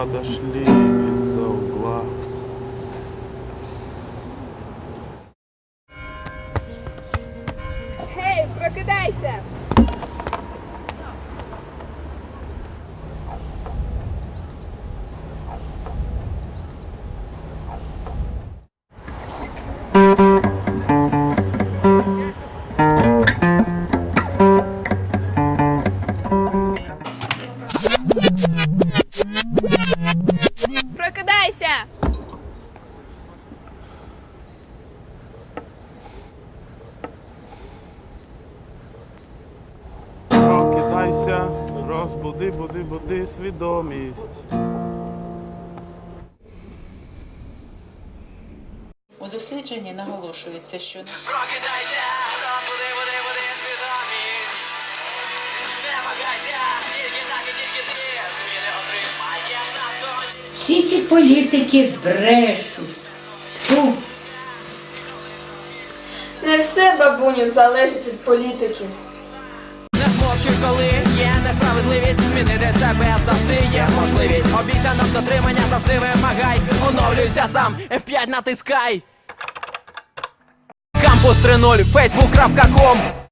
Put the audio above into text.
подошли из-за угла. Эй, прокидайся! Thank you. Прокидайся! Прокидайся, розбуди, буди, буди свідомість. У дослідженні наголошується, що Прокидайся, розбуди, буди, буди, Всі ці політики брешуть. Фу. Не все, бабуню, залежить від політиків. Не змовчуй, коли є несправедливість. Змінити себе завжди є можливість. Обіцянок дотримання завжди вимагай. Оновлюйся сам, F5 натискай. Кампус 3.0, facebook.com